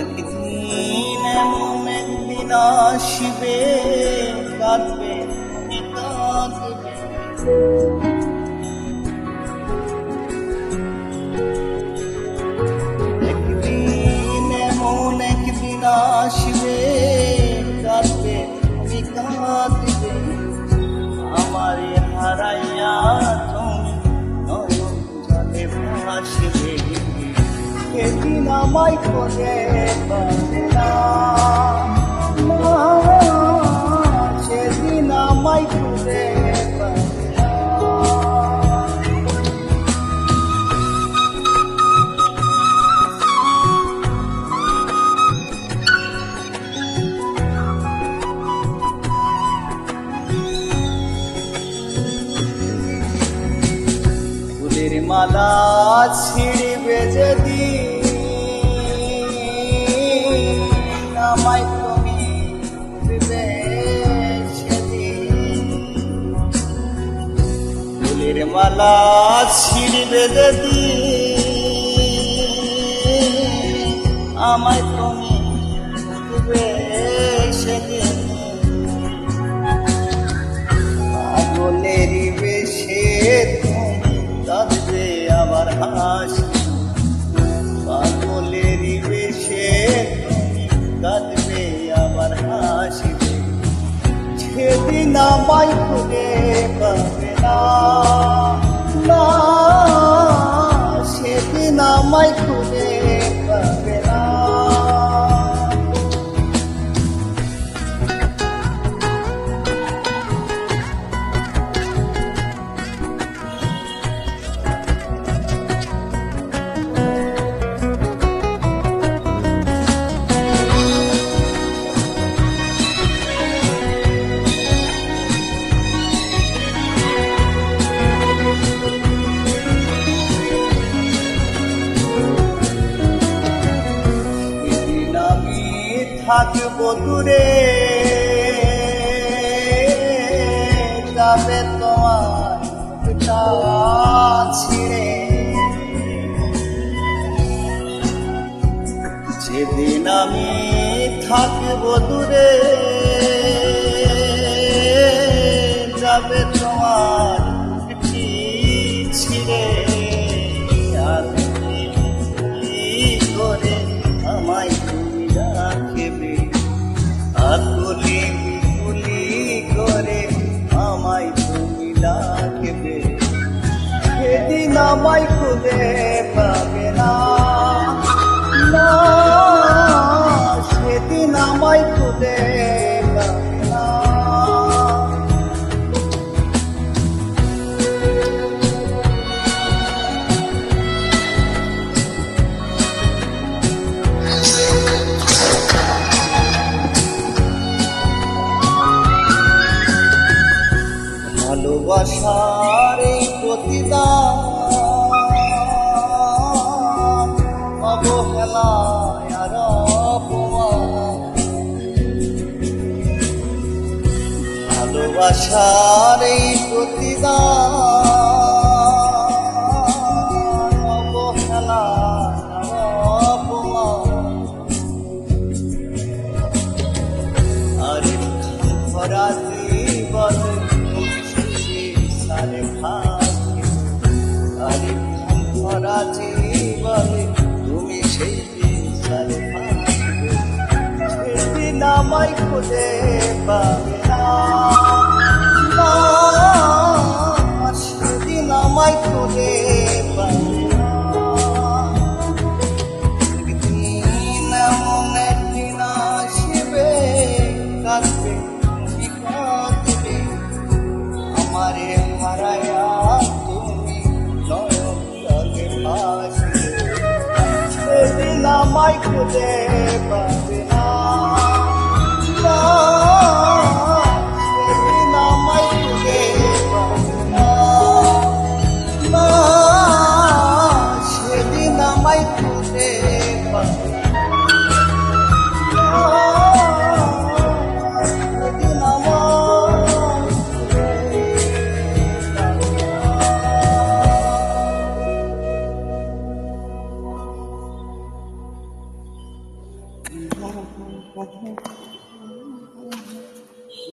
একদিন এমন একদিন আসবে কাঁদবে। কাঁদবে একদিন এমন একদিন আসবে। সেদিন আমায় করে সেদিন আমায় করে মালা ছিড়বে ফুলের মালা ছিড়বে যদি আমায় তুমি সেদিন। পাগলের বেশে তুমি আবার হাসি। পাগলের বেশে তুমি আবার হাসিবে সেদিন আমায় খুঁজে পাবে থাকব দূরে যাবে তোমার ছিঁড়ে। যেদিন আমি থাকব দূরে যাবে তোমার আমায় খুঁজে পাবে না। সেদিন আমায় খুঁজে না। ভালোবাসার প্রতিদান অবহেলায় আর ভালোবাসার এই প্রতিদান অবহেলায় আর ভরা সেই আমায় খুঁজে পাবে না, সেদিন আমায় খুঁজে খুঁজে পাবে না না,